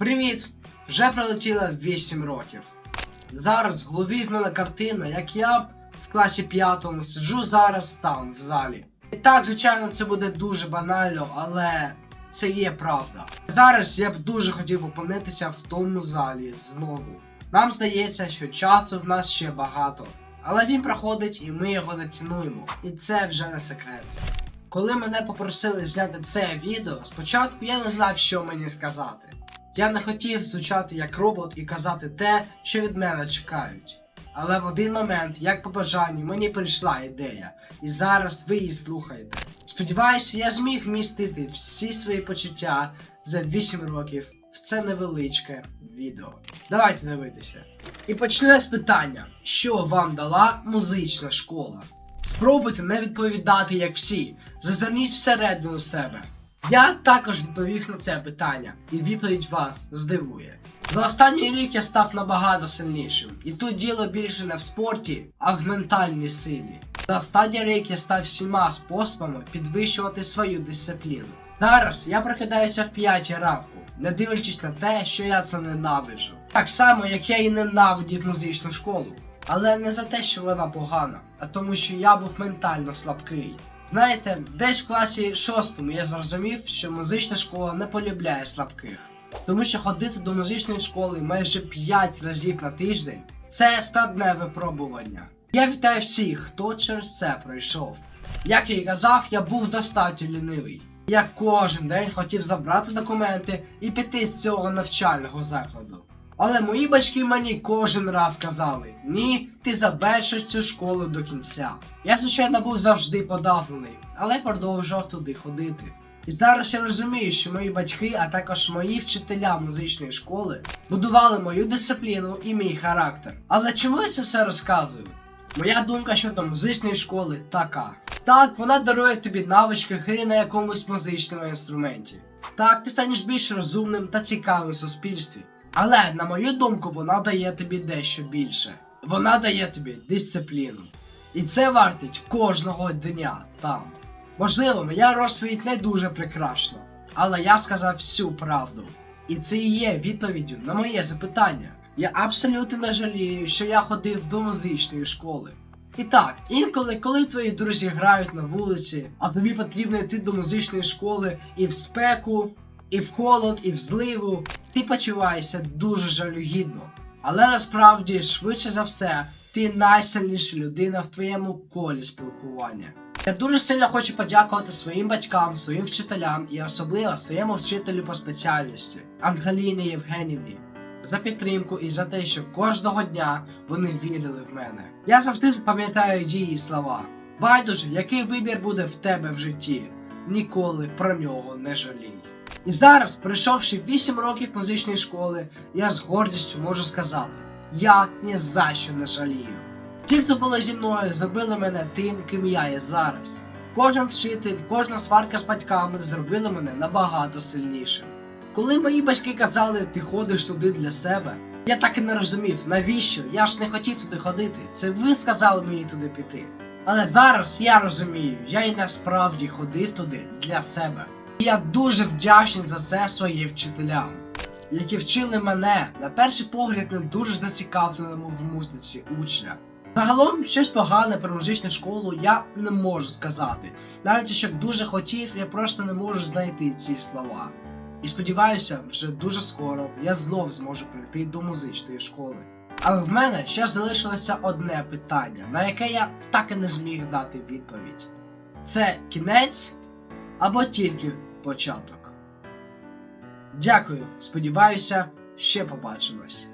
Привіт! Вже пролетіло 8 років. Зараз в голові в мене картина, як я в класі п'ятому сиджу зараз там, в залі. І так, звичайно, це буде дуже банально, але це є правда. Зараз я б дуже хотів опинитися в тому залі знову. Нам здається, що часу в нас ще багато, але він проходить і ми його не цінуємо. І це вже не секрет. Коли мене попросили зняти це відео, спочатку я не знав, що мені сказати. Я не хотів звучати як робот і казати те, що від мене чекають. Але в один момент, як по бажанню, мені прийшла ідея, і зараз ви її слухаєте. Сподіваюся, я зміг вмістити всі свої почуття за 8 років в це невеличке відео. Давайте дивитися. І почну з питання, що вам дала музична школа? Спробуйте не відповідати як всі, зазирніть всередину себе. Я також відповів на це питання, і відповідь вас здивує. За останній рік я став набагато сильнішим, і тут діло більше не в спорті, а в ментальній силі. За останній рік я став всіма способами підвищувати свою дисципліну. Зараз я прокидаюся в 5 ранку, не дивлячись на те, що я це ненавиджу. Так само, як я і ненавидів музичну школу. Але не за те, що вона погана, а тому, що я був ментально слабкий. Знаєте, десь в класі шостому я зрозумів, що музична школа не полюбляє слабких. Тому що ходити до музичної школи майже 5 разів на тиждень це складне випробування. Я вітаю всіх, хто через це пройшов. Як я і казав, я був достатньо лінивий. Я кожен день хотів забрати документи і піти з цього навчального закладу. Але мої батьки мені кожен раз казали: ні, ти завершиш цю школу до кінця. Я, звичайно, був завжди подавлений, але продовжував туди ходити. І зараз я розумію, що мої батьки, а також мої вчителя музичної школи будували мою дисципліну і мій характер. Але чому я це все розказую? Моя думка щодо музичної школи така. Так, вона дарує тобі навички гри на якомусь музичному інструменті. Так, ти станеш більш розумним та цікавим в суспільстві. Але, на мою думку, вона дає тобі дещо більше. Вона дає тобі дисципліну. І це вартить кожного дня там. Можливо, моя розповідь не дуже прикрашна, але я сказав всю правду. І це і є відповіддю на моє запитання. Я абсолютно не жалію, що я ходив до музичної школи. І так, інколи, коли твої друзі грають на вулиці, а тобі потрібно йти до музичної школи і в спеку, і в холод, і в зливу, ти почуваєшся дуже жалюгідно. Але насправді, швидше за все, ти найсильніша людина в твоєму колі спілкування. Я дуже сильно хочу подякувати своїм батькам, своїм вчителям і особливо своєму вчителю по спеціальності Ангеліні Євгенівні за підтримку і за те, що кожного дня вони вірили в мене. Я завжди запам'ятаю її слова. Байдуже, який вибір буде в тебе в житті, ніколи про нього не жалій. І зараз, пройшовши 8 років музичної школи, я з гордістю можу сказати: я ні за що не жалію. Ті, хто були зі мною, зробили мене тим, ким я є зараз. Кожен вчитель, кожна сварка з батьками зробили мене набагато сильнішим. Коли мої батьки казали, ти ходиш туди для себе, я так і не розумів, навіщо? Я ж не хотів туди ходити. Це ви сказали мені туди піти. Але зараз я розумію, я і насправді ходив туди для себе. Я дуже вдячний за це своїм вчителям, які вчили мене на перший погляд не дуже зацікавленому в музиці учня. Загалом щось погане про музичну школу я не можу сказати. Навіть б дуже хотів, я просто не можу знайти ці слова. І сподіваюся, вже дуже скоро я знов зможу прийти до музичної школи. Але в мене ще залишилося одне питання, на яке я так і не зміг дати відповідь: це кінець або тільки початок. Дякую, сподіваюся, ще побачимось.